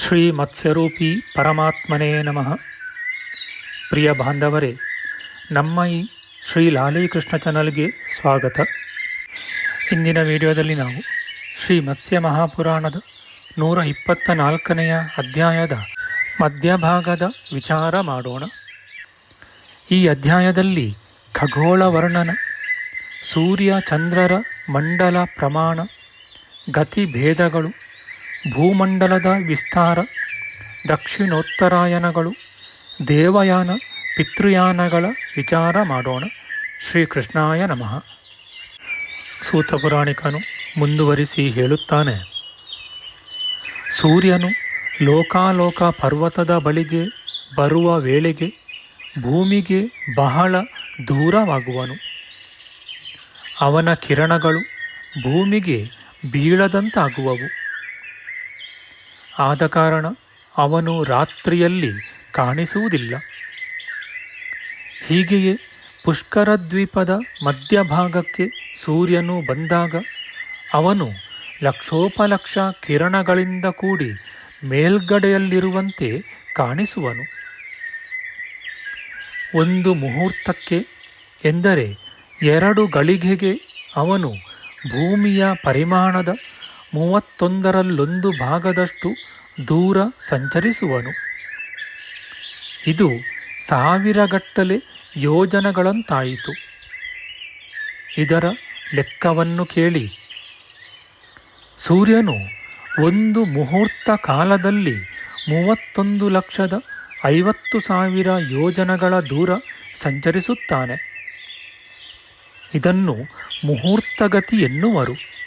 ಶ್ರೀ ಮತ್ಸ್ಯರೂಪಿ ಪರಮಾತ್ಮನೇ ನಮಃ. ಪ್ರಿಯ ಬಾಂಧವರೇ, ನಮ್ಮ ಈ ಶ್ರೀ ಲಾಲೀಕೃಷ್ಣ ಚಾನಲ್ಗೆ ಸ್ವಾಗತ. ಇಂದಿನ ವಿಡಿಯೋದಲ್ಲಿ ನಾವು ಶ್ರೀ ಮತ್ಸ್ಯ ಮಹಾಪುರಾಣದ ನೂರ ಇಪ್ಪತ್ತ ನಾಲ್ಕನೆಯ ಅಧ್ಯಾಯದ ಮಧ್ಯಭಾಗದ ವಿಚಾರ ಮಾಡೋಣ. ಈ ಅಧ್ಯಾಯದಲ್ಲಿ ಖಗೋಳ ವರ್ಣನ, ಸೂರ್ಯ ಚಂದ್ರರ ಮಂಡಲ ಪ್ರಮಾಣ ಗತಿಭೇದಗಳು ಭೂಮಂಡಲದ ವಿಸ್ತಾರ, ದಕ್ಷಿಣೋತ್ತರಾಯಣಗಳು, ದೇವಯಾನ, ಪಿತೃಯಾನಗಳ ವಿಚಾರ ಮಾಡೋಣ. ಶ್ರೀಕೃಷ್ಣಾಯ ನಮಃ. ಸೂತ ಪುರಾಣಿಕನು ಮುಂದುವರಿಸಿ ಹೇಳುತ್ತಾನೆ. ಸೂರ್ಯನು ಲೋಕಾಲೋಕ ಪರ್ವತದ ಬಳಿಗೆ ಬರುವ ವೇಳೆಗೆ ಭೂಮಿಗೆ ಬಹಳ ದೂರವಾಗುವನು. ಅವನ ಕಿರಣಗಳು ಭೂಮಿಗೆ ಬೀಳದಂತಾಗುವವು. ಆದ ಕಾರಣ ಅವನು ರಾತ್ರಿಯಲ್ಲಿ ಕಾಣಿಸುವುದಿಲ್ಲ. ಹೀಗೆಯೇ ಪುಷ್ಕರ ದ್ವೀಪದ ಮಧ್ಯಭಾಗಕ್ಕೆ ಸೂರ್ಯನು ಬಂದಾಗ ಅವನು ಲಕ್ಷೋಪಲಕ್ಷ ಕಿರಣಗಳಿಂದ ಕೂಡಿ ಮೇಲ್ಗಡೆಯಲ್ಲಿರುವಂತೆ ಕಾಣಿಸುವನು. ಒಂದು ಮುಹೂರ್ತಕ್ಕೆ ಎಂದರೆ ಎರಡು ಗಳಿಗೆಗೆ ಅವನು ಭೂಮಿಯ ಪರಿಮಾಣದ ಮೂವತ್ತೊಂದರಲ್ಲೊಂದು ಭಾಗದಷ್ಟು ದೂರ ಸಂಚರಿಸುವನು. ಇದು ಸಾವಿರಗಟ್ಟಲೆ ಯೋಜನಗಳಂತಾಯಿತು. ಇದರ ಲೆಕ್ಕವನ್ನು ಕೇಳಿ. ಸೂರ್ಯನು ಒಂದು ಮುಹೂರ್ತ ಕಾಲದಲ್ಲಿ ಮೂವತ್ತೊಂದು ಲಕ್ಷದ ಐವತ್ತು ಸಾವಿರ ಯೋಜನಗಳ ದೂರ ಸಂಚರಿಸುತ್ತಾನೆ. ಇದನ್ನು ಮುಹೂರ್ತಗತಿ ಎನ್ನುವರು.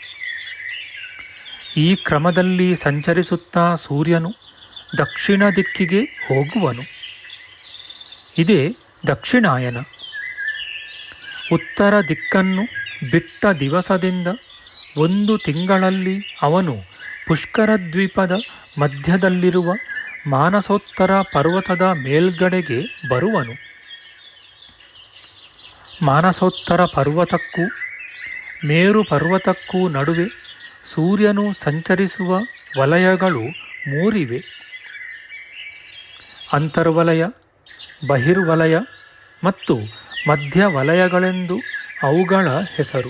ಈ ಕ್ರಮದಲ್ಲಿ ಸಂಚರಿಸುತ್ತಾ ಸೂರ್ಯನು ದಕ್ಷಿಣ ದಿಕ್ಕಿಗೆ ಹೋಗುವನು. ಇದೇ ದಕ್ಷಿಣಾಯನ. ಉತ್ತರ ದಿಕ್ಕನ್ನು ಬಿಟ್ಟ ದಿವಸದಿಂದ ಒಂದು ತಿಂಗಳಲ್ಲಿ ಅವನು ಪುಷ್ಕರ ದ್ವೀಪದ ಮಧ್ಯದಲ್ಲಿರುವ ಮಾನಸೋತ್ತರ ಪರ್ವತದ ಮೇಲ್ಗಡೆಗೆ ಬರುವನು. ಮಾನಸೋತ್ತರ ಪರ್ವತಕ್ಕೂ ಮೇರು ಪರ್ವತಕ್ಕೂ ನಡುವೆ ಸೂರ್ಯನು ಸಂಚರಿಸುವ ವಲಯಗಳು ಮೂರಿವೆ. ಅಂತರ್ವಲಯ, ಬಹಿರ್ವಲಯ ಮತ್ತು ಮಧ್ಯ ವಲಯಗಳೆಂದು ಅವುಗಳ ಹೆಸರು.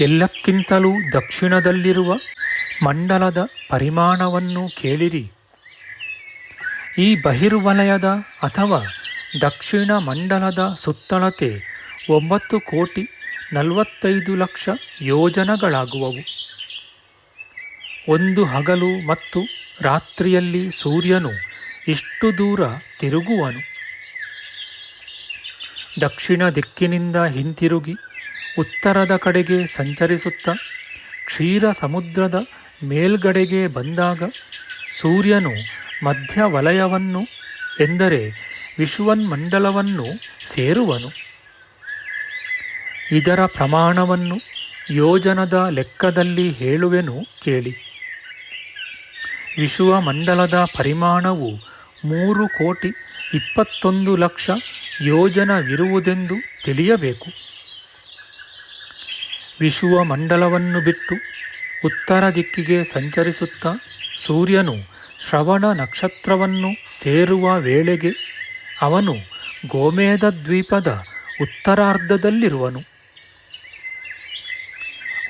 ಎಲ್ಲಕ್ಕಿಂತಲೂ ದಕ್ಷಿಣದಲ್ಲಿರುವ ಮಂಡಲದ ಪರಿಮಾಣವನ್ನು ಕೇಳಿರಿ. ಈ ಬಹಿರ್ವಲಯದ ಅಥವಾ ದಕ್ಷಿಣ ಮಂಡಲದ ಸುತ್ತಳತೆ ಒಂಬತ್ತು ಕೋಟಿ ನಲವತ್ತೈದು ಲಕ್ಷ ಯೋಜನಗಳಾಗುವವು. ಒಂದು ಹಗಲು ಮತ್ತು ರಾತ್ರಿಯಲ್ಲಿ ಸೂರ್ಯನು ಇಷ್ಟು ದೂರ ತಿರುಗುವನು. ದಕ್ಷಿಣ ದಿಕ್ಕಿನಿಂದ ಹಿಂತಿರುಗಿ ಉತ್ತರದ ಕಡೆಗೆ ಸಂಚರಿಸುತ್ತಾ ಕ್ಷೀರ ಸಮುದ್ರದ ಮೇಲ್ಗಡೆಗೆ ಬಂದಾಗ ಸೂರ್ಯನು ಮಧ್ಯ ವಲಯವನ್ನು ಎಂದರೆ ವಿಶ್ವನ್ಮಂಡಲವನ್ನು ಸೇರುವನು. ಇದರ ಪ್ರಮಾಣವನ್ನು ಯೋಜನದ ಲೆಕ್ಕದಲ್ಲಿ ಹೇಳುವೆನು ಕೇಳಿ. ವಿಶ್ವಮಂಡಲದ ಪರಿಮಾಣವು ಮೂರು ಕೋಟಿ ಇಪ್ಪತ್ತೊಂದು ಲಕ್ಷ ಯೋಜನವಿರುವುದೆಂದು ತಿಳಿಯಬೇಕು. ವಿಶ್ವಮಂಡಲವನ್ನು ಬಿಟ್ಟು ಉತ್ತರ ದಿಕ್ಕಿಗೆ ಸಂಚರಿಸುತ್ತಾ ಸೂರ್ಯನು ಶ್ರವಣ ನಕ್ಷತ್ರವನ್ನು ಸೇರುವ ವೇಳೆಗೆ ಅವನು ಗೋಮೇಧ ದ್ವೀಪದ ಉತ್ತರಾರ್ಧದಲ್ಲಿರುವನು.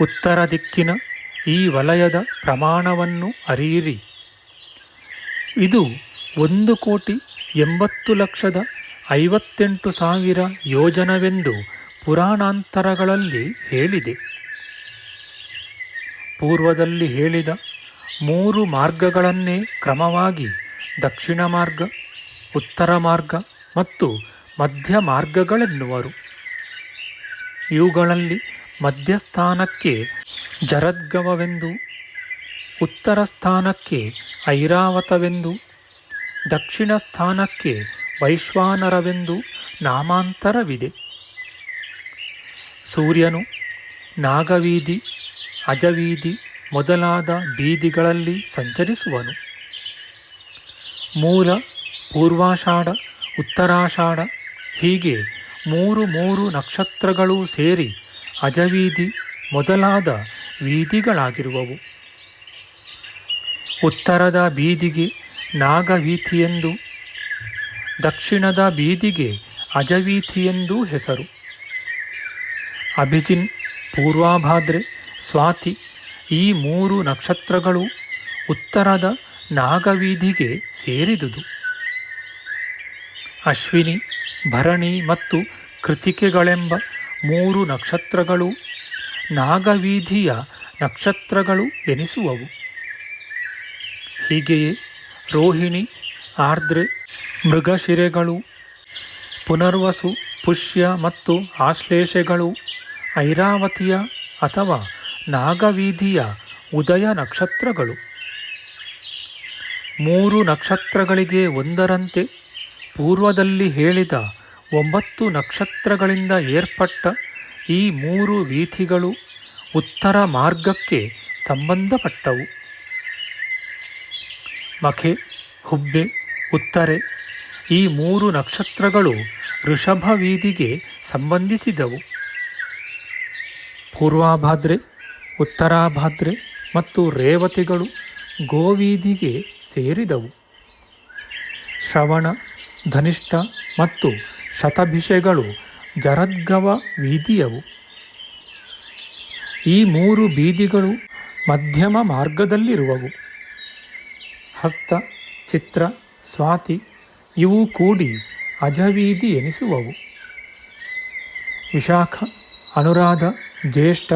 ಉತ್ತರ ದಿಕ್ಕಿನ ಈ ವಲಯದ ಪ್ರಮಾಣವನ್ನು ಅರಿಯಿರಿ. ಇದು ಒಂದು ಕೋಟಿ ಎಂಬತ್ತು ಲಕ್ಷದ ಐವತ್ತೆಂಟು ಸಾವಿರ ಯೋಜನವೆಂದು ಪುರಾಣಾಂತರಗಳಲ್ಲಿ ಹೇಳಿದೆ. ಪೂರ್ವದಲ್ಲಿ ಹೇಳಿದ ಮೂರು ಮಾರ್ಗಗಳನ್ನೇ ಕ್ರಮವಾಗಿ ದಕ್ಷಿಣ ಮಾರ್ಗ, ಉತ್ತರ ಮಾರ್ಗ ಮತ್ತು ಮಧ್ಯ ಮಾರ್ಗಗಳೆನ್ನುವರು. ಇವುಗಳಲ್ಲಿ ಮಧ್ಯಸ್ಥಾನಕ್ಕೆ ಜರದ್ಗವವೆಂದು ಉತ್ತರ ಸ್ಥಾನಕ್ಕೆ ಐರಾವತವೆಂದು ದಕ್ಷಿಣ ಸ್ಥಾನಕ್ಕೆ ವೈಶ್ವಾನರವೆಂದು ನಾಮಾಂತರವಿದೆ. ಸೂರ್ಯನು ನಾಗವೀಧಿ, ಅಜವೀಧಿ ಮೊದಲಾದ ಬೀದಿಗಳಲ್ಲಿ ಸಂಚರಿಸುವನು. ಮೂಲ, ಪೂರ್ವಾಷಾಢ, ಉತ್ತರಾಷಾಢ ಹೀಗೆ ಮೂರು ಮೂರು ನಕ್ಷತ್ರಗಳು ಸೇರಿ ಅಜವೀಧಿ ಮೊದಲಾದ ವೀದಿಗಳಾಗಿರುವವು ಉತ್ತರದ ಬೀದಿಗೆ ನಾಗವೀಥಿಯೆಂದು, ದಕ್ಷಿಣದ ಬೀದಿಗೆ ಅಜವೀಥಿಯೆಂದೂ ಹೆಸರು. ಅಭಿಜಿನ್, ಪೂರ್ವಾಭಾದ್ರೆ, ಸ್ವಾತಿ ಈ ಮೂರು ನಕ್ಷತ್ರಗಳು ಉತ್ತರದ ನಾಗವೀಧಿಗೆ ಸೇರಿದುದು. ಅಶ್ವಿನಿ, ಭರಣಿ ಮತ್ತು ಕೃತಿಕೆಗಳೆಂಬ ಮೂರು ನಕ್ಷತ್ರಗಳು, ನಾಗವೀಧಿಯ ನಕ್ಷತ್ರಗಳು ಎನಿಸುವವು. ಹೀಗೆಯೇ ರೋಹಿಣಿ, ಆರ್ದ್ರೆ, ಮೃಗಶಿರೆಗಳು, ಪುನರ್ವಸು, ಪುಷ್ಯ ಮತ್ತು ಆಶ್ಲೇಷೆಗಳು, ಐರಾವತಿಯ ಅಥವಾ ನಾಗವೀಧಿಯ ಉದಯ ನಕ್ಷತ್ರಗಳು. ಮೂರು ನಕ್ಷತ್ರಗಳಿಗೆ ಒಂದರಂತೆ ಪೂರ್ವದಲ್ಲಿ ಹೇಳಿದ ಒಂಬತ್ತು ನಕ್ಷತ್ರಗಳಿಂದ ಏರ್ಪಟ್ಟ ಈ ಮೂರು ವೀಥಿಗಳು ಉತ್ತರ ಮಾರ್ಗಕ್ಕೆ ಸಂಬಂಧಪಟ್ಟವು. ಮಖೆ, ಹುಬ್ಬೆ, ಉತ್ತರೆ ಈ ಮೂರು ನಕ್ಷತ್ರಗಳು ಋಷಭ ವೀಧಿಗೆ ಸಂಬಂಧಿಸಿದವು. ಪೂರ್ವಾಭಾದ್ರೆ, ಉತ್ತರಾಭಾದ್ರೆ ಮತ್ತು ರೇವತಿಗಳು ಗೋವೀಧಿಗೆ ಸೇರಿದವು. ಶ್ರವಣ, ಧನಿಷ್ಠ ಮತ್ತು ಶತಭಿಷೆಗಳು ಜರದ್ಗವ ವೀದಿಯವು. ಈ ಮೂರು ಬೀದಿಗಳು ಮಧ್ಯಮ ಮಾರ್ಗದಲ್ಲಿರುವವು. ಹಸ್ತ, ಚಿತ್ರ, ಸ್ವಾತಿ, ಇವು ಕೂಡಿ ಅಜವೀದಿ ಎನಿಸುವವು. ವಿಶಾಖ, ಅನುರಾಧ, ಜ್ಯೇಷ್ಠ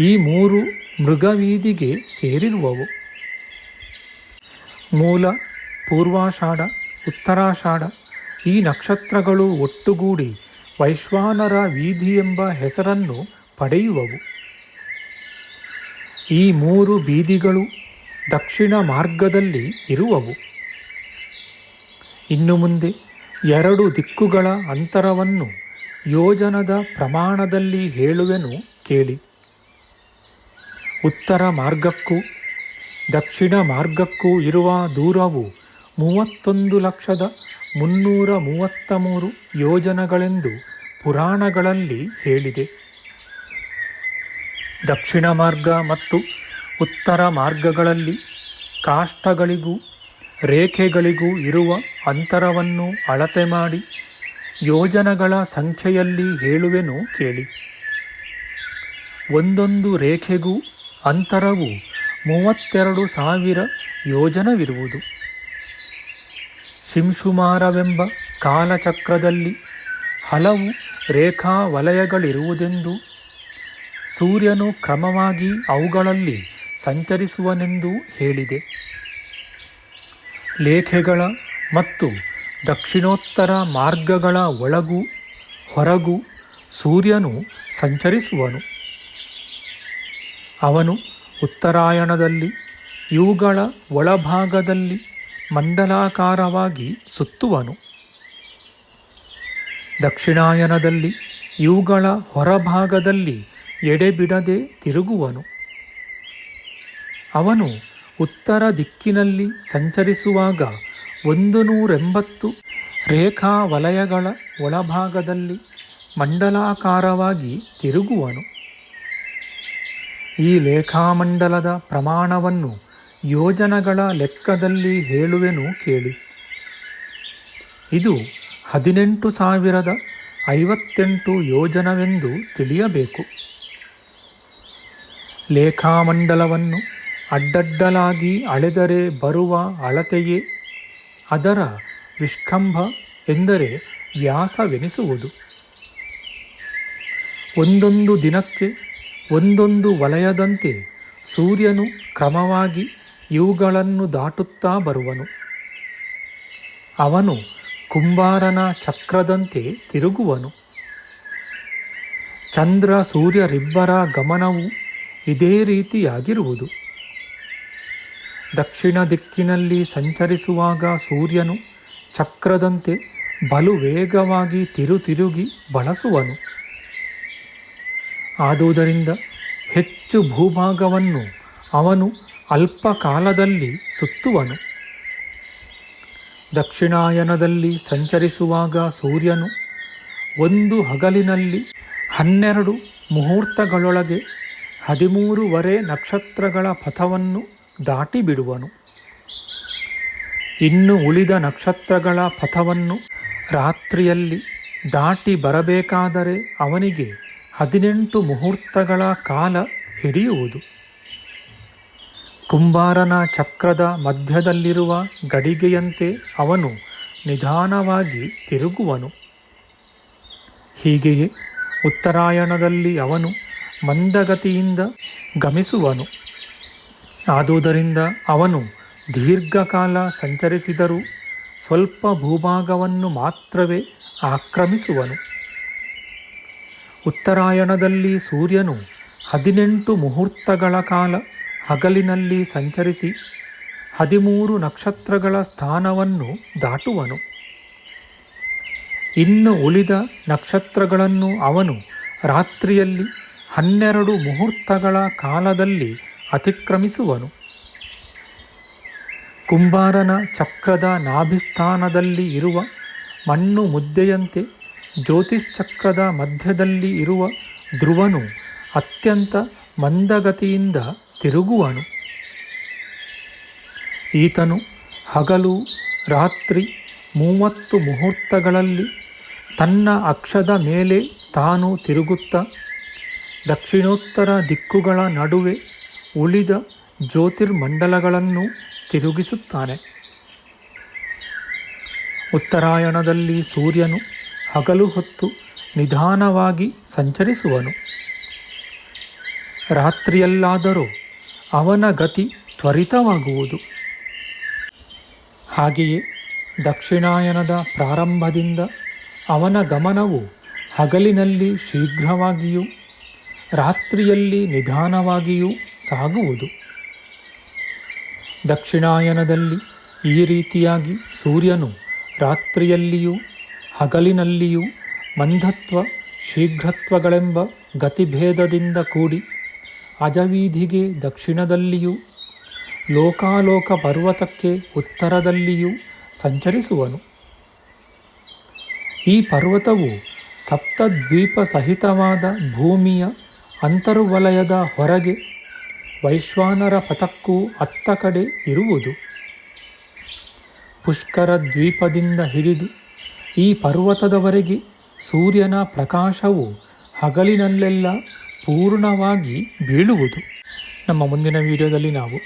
ಈ ಮೂರು ಮೃಗವೀದಿಗೆ ಸೇರಿರುವವು. ಮೂಲ, ಪೂರ್ವಾಷಾಢ, ಉತ್ತರಾಷಾಢ ಈ ನಕ್ಷತ್ರಗಳು ಒಟ್ಟುಗೂಡಿ ವೈಶ್ವಾನರ ಎಂಬ ಹೆಸರನ್ನು ಪಡೆಯುವವು. ಈ ಮೂರು ಬೀದಿಗಳು ದಕ್ಷಿಣ ಮಾರ್ಗದಲ್ಲಿ ಇರುವವು. ಇನ್ನು ಮುಂದೆ ಎರಡು ದಿಕ್ಕುಗಳ ಅಂತರವನ್ನು ಯೋಜನದ ಪ್ರಮಾಣದಲ್ಲಿ ಹೇಳುವೆನು ಕೇಳಿ. ಉತ್ತರ ಮಾರ್ಗಕ್ಕೂ ದಕ್ಷಿಣ ಮಾರ್ಗಕ್ಕೂ ಇರುವ ದೂರವು ಮೂವತ್ತೊಂದು ಲಕ್ಷದ ಮುನ್ನೂರ ಮೂವತ್ತ ಮೂರು ಯೋಜನಗಳೆಂದು ಪುರಾಣಗಳಲ್ಲಿ ಹೇಳಿದೆ. ದಕ್ಷಿಣ ಮಾರ್ಗ ಮತ್ತು ಉತ್ತರ ಮಾರ್ಗಗಳಲ್ಲಿ ಕಾಷ್ಟಗಳಿಗೂ ರೇಖೆಗಳಿಗೂ ಇರುವ ಅಂತರವನ್ನು ಅಳತೆ ಮಾಡಿ ಯೋಜನಗಳ ಸಂಖ್ಯೆಯಲ್ಲಿ ಹೇಳುವೆನು ಕೇಳಿ. ಒಂದೊಂದು ರೇಖೆಗೂ ಅಂತರವು ಮೂವತ್ತೆರಡು ಸಾವಿರ ಯೋಜನವಿರುವುದು. ಶಿಂಶುಮಾರವೆಂಬ ಕಾಲಚಕ್ರದಲ್ಲಿ ಹಲವು ರೇಖಾ ವಲಯಗಳಿರುವುದೆಂದು ಸೂರ್ಯನು ಕ್ರಮವಾಗಿ ಅವುಗಳಲ್ಲಿ ಸಂಚರಿಸುವನೆಂದು ಹೇಳಿದೆ. ಲೇಖೆಗಳ ಮತ್ತು ದಕ್ಷಿಣೋತ್ತರ ಮಾರ್ಗಗಳ ಒಳಗೂ ಹೊರಗೂ ಸೂರ್ಯನು ಸಂಚರಿಸುವನು. ಅವನು ಉತ್ತರಾಯಣದಲ್ಲಿ, ಇವುಗಳ ಒಳಭಾಗದಲ್ಲಿ ಮಂಡಲಾಕಾರವಾಗಿ ಸುತ್ತುವನು. ದಕ್ಷಿಣಾಯನದಲ್ಲಿ ಇವುಗಳ ಹೊರಭಾಗದಲ್ಲಿ ಎಡೆಬಿಡದೆ ತಿರುಗುವನು. ಅವನು ಉತ್ತರ ದಿಕ್ಕಿನಲ್ಲಿ ಸಂಚರಿಸುವಾಗ ಒಂದು ನೂರೆಂಬತ್ತು ರೇಖಾ ವಲಯಗಳ ಒಳಭಾಗದಲ್ಲಿ ಮಂಡಲಾಕಾರವಾಗಿ ತಿರುಗುವನು. ಈ ಲೇಖಾಮಂಡಲದ ಪ್ರಮಾಣವನ್ನು ಯೋಜನಗಳ ಲೆಕ್ಕದಲ್ಲಿ ಹೇಳುವೆನು ಕೇಳಿ. ಇದು ಹದಿನೆಂಟು ಸಾವಿರದ ಐವತ್ತೆಂಟು ಯೋಜನವೆಂದು ತಿಳಿಯಬೇಕು. ಲೇಖಾಮಂಡಲವನ್ನು ಅಡ್ಡಡ್ಡಲಾಗಿ ಅಳೆದರೆ ಬರುವ ಅಳತೆಯೇ ಅದರ ವಿಷ್ಕಂಭ ಎಂದರೆ ವ್ಯಾಸವೆನಿಸುವುದು. ಒಂದೊಂದು ದಿನಕ್ಕೆ ಒಂದೊಂದು ವಲಯದಂತೆ ಸೂರ್ಯನು ಕ್ರಮವಾಗಿ ಇವುಗಳನ್ನು ದಾಟುತ್ತಾ ಬರುವನು. ಅವನು ಕುಂಬಾರನ ಚಕ್ರದಂತೆ ತಿರುಗುವನು. ಚಂದ್ರ ಸೂರ್ಯರಿಬ್ಬರ ಗಮನವು ಇದೇ ರೀತಿಯಾಗಿರುವುದು. ದಕ್ಷಿಣ ದಿಕ್ಕಿನಲ್ಲಿ ಸಂಚರಿಸುವಾಗ ಸೂರ್ಯನು ಚಕ್ರದಂತೆ ಬಲು ವೇಗವಾಗಿ ತಿರುತಿರುಗಿ ಬಳಸುವನು. ಆದುದರಿಂದ ಹೆಚ್ಚು ಭೂಭಾಗವನ್ನು ಅವನು ಅಲ್ಪ ಕಾಲದಲ್ಲಿ ಸುತ್ತುವನು. ದಕ್ಷಿಣಾಯನದಲ್ಲಿ ಸಂಚರಿಸುವಾಗ ಸೂರ್ಯನು ಒಂದು ಹಗಲಿನಲ್ಲಿ ಹನ್ನೆರಡು ಮುಹೂರ್ತಗಳೊಳಗೆ ಹದಿಮೂರುವರೆ ನಕ್ಷತ್ರಗಳ ಪಥವನ್ನು ದಾಟಿಬಿಡುವನು. ಇನ್ನು ಉಳಿದ ನಕ್ಷತ್ರಗಳ ಪಥವನ್ನು ರಾತ್ರಿಯಲ್ಲಿ ದಾಟಿ ಬರಬೇಕಾದರೆ ಅವನಿಗೆ ಹದಿನೆಂಟು ಮುಹೂರ್ತಗಳ ಕಾಲ ಹಿಡಿಯುವುದು. ಕುಂಬಾರನ ಚಕ್ರದ ಮಧ್ಯದಲ್ಲಿರುವ ಗಡಿಗೆಯಂತೆ ಅವನು ನಿಧಾನವಾಗಿ ತಿರುಗುವನು. ಹೀಗೆಯೇ ಉತ್ತರಾಯಣದಲ್ಲಿ ಅವನು ಮಂದಗತಿಯಿಂದ ಗಮಿಸುವನು. ಆದುದರಿಂದ ಅವನು ದೀರ್ಘಕಾಲ ಸಂಚರಿಸಿದರೂ ಸ್ವಲ್ಪ ಭೂಭಾಗವನ್ನು ಮಾತ್ರವೇ ಆಕ್ರಮಿಸುವನು. ಉತ್ತರಾಯಣದಲ್ಲಿ ಸೂರ್ಯನು ಹದಿನೆಂಟು ಮುಹೂರ್ತಗಳ ಕಾಲ ಹಗಲಿನಲ್ಲಿ ಸಂಚರಿಸಿ ಹದಿಮೂರು ನಕ್ಷತ್ರಗಳ ಸ್ಥಾನವನ್ನು ದಾಟುವನು. ಇನ್ನು ಉಳಿದ ನಕ್ಷತ್ರಗಳನ್ನು ಅವನು ರಾತ್ರಿಯಲ್ಲಿ ಹನ್ನೆರಡು ಮುಹೂರ್ತಗಳ ಕಾಲದಲ್ಲಿ ಅತಿಕ್ರಮಿಸುವನು. ಕುಂಬಾರನ ಚಕ್ರದ ನಾಭಿಸ್ಥಾನದಲ್ಲಿ ಇರುವ ಮಣ್ಣು ಮುದ್ದೆಯಂತೆ ಜ್ಯೋತಿಶ್ಚಕ್ರದ ಮಧ್ಯದಲ್ಲಿ ಇರುವ ಧ್ರುವನು ಅತ್ಯಂತ ಮಂದಗತಿಯಿಂದ ತಿರುಗುವನು. ಈತನು ಹಗಲು, ರಾತ್ರಿ ಮೂವತ್ತು ಮುಹೂರ್ತಗಳಲ್ಲಿ ತನ್ನ ಅಕ್ಷದ ಮೇಲೆ ತಾನು ತಿರುಗುತ್ತಾ ದಕ್ಷಿಣೋತ್ತರ ದಿಕ್ಕುಗಳ ನಡುವೆ ಉಳಿದ ಜ್ಯೋತಿರ್ಮಂಡಲಗಳನ್ನು ತಿರುಗಿಸುತ್ತಾನೆ. ಉತ್ತರಾಯಣದಲ್ಲಿ ಸೂರ್ಯನು ಹಗಲು ಹೊತ್ತು ನಿಧಾನವಾಗಿ ಸಂಚರಿಸುವನು. ರಾತ್ರಿಯಲ್ಲಾದರೂ ಅವನ ಗತಿ ತ್ವರಿತವಾಗುವುದು. ಹಾಗೆಯೇ ದಕ್ಷಿಣಾಯನದ ಪ್ರಾರಂಭದಿಂದ ಅವನ ಗಮನವು ಹಗಲಿನಲ್ಲಿ ಶೀಘ್ರವಾಗಿಯೂ, ರಾತ್ರಿಯಲ್ಲಿ ನಿಧಾನವಾಗಿಯೂ ಸಾಗುವುದು. ದಕ್ಷಿಣಾಯನದಲ್ಲಿ ಈ ರೀತಿಯಾಗಿ ಸೂರ್ಯನು ರಾತ್ರಿಯಲ್ಲಿಯೂ, ಹಗಲಿನಲ್ಲಿಯೂ ಮಂದತ್ವ, ಶೀಘ್ರತ್ವಗಳೆಂಬ ಗತಿಭೇದದಿಂದ ಕೂಡಿ ಅಜವೀಧಿಗೆ ದಕ್ಷಿಣದಲ್ಲಿಯೂ, ಲೋಕಾಲೋಕ ಪರ್ವತಕ್ಕೆ ಉತ್ತರದಲ್ಲಿಯೂ ಸಂಚರಿಸುವನು. ಈ ಪರ್ವತವು ಸಪ್ತದ್ವೀಪ ಸಹಿತವಾದ ಭೂಮಿಯ ಅಂತರ್ವಲಯದ ಹೊರಗೆ ವೈಶ್ವಾನರ ಪಥಕ್ಕೂ ಅತ್ತ ಕಡೆ ಇರುವುದು. ಪುಷ್ಕರ ದ್ವೀಪದಿಂದ ಹಿಡಿದು ಈ ಪರ್ವತದವರೆಗೆ ಸೂರ್ಯನ ಪ್ರಕಾಶವು ಹಗಲಿನಲ್ಲೆಲ್ಲ ಪೂರ್ಣವಾಗಿ ಬೀಳುವುದು. ನಮ್ಮ ಮುಂದಿನ ವಿಡಿಯೋದಲ್ಲಿ ನಾವು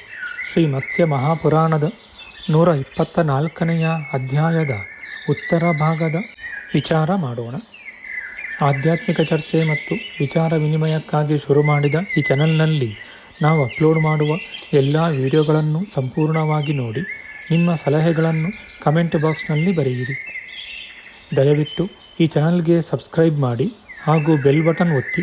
ಶ್ರೀ ಮತ್ಸ್ಯ ಮಹಾಪುರಾಣದ ನೂರ ಇಪ್ಪತ್ತ ನಾಲ್ಕನೆಯ ಅಧ್ಯಾಯದ ಉತ್ತರ ಭಾಗದ ವಿಚಾರ ಮಾಡೋಣ. ಆಧ್ಯಾತ್ಮಿಕ ಚರ್ಚೆ ಮತ್ತು ವಿಚಾರ ವಿನಿಮಯಕ್ಕಾಗಿ ಶುರು ಮಾಡಿದ ಈ ಚಾನಲ್ನಲ್ಲಿ ನಾವು ಅಪ್ಲೋಡ್ ಮಾಡುವ ಎಲ್ಲ ವಿಡಿಯೋಗಳನ್ನು ಸಂಪೂರ್ಣವಾಗಿ ನೋಡಿ, ನಿಮ್ಮ ಸಲಹೆಗಳನ್ನು ಕಮೆಂಟ್ ಬಾಕ್ಸ್ನಲ್ಲಿ ಬರೆಯಿರಿ. ದಯವಿಟ್ಟು ಈ ಚಾನಲ್ಗೆ ಸಬ್ಸ್ಕ್ರೈಬ್ ಮಾಡಿ ಹಾಗೂ ಬೆಲ್ ಬಟನ್ ಒತ್ತಿ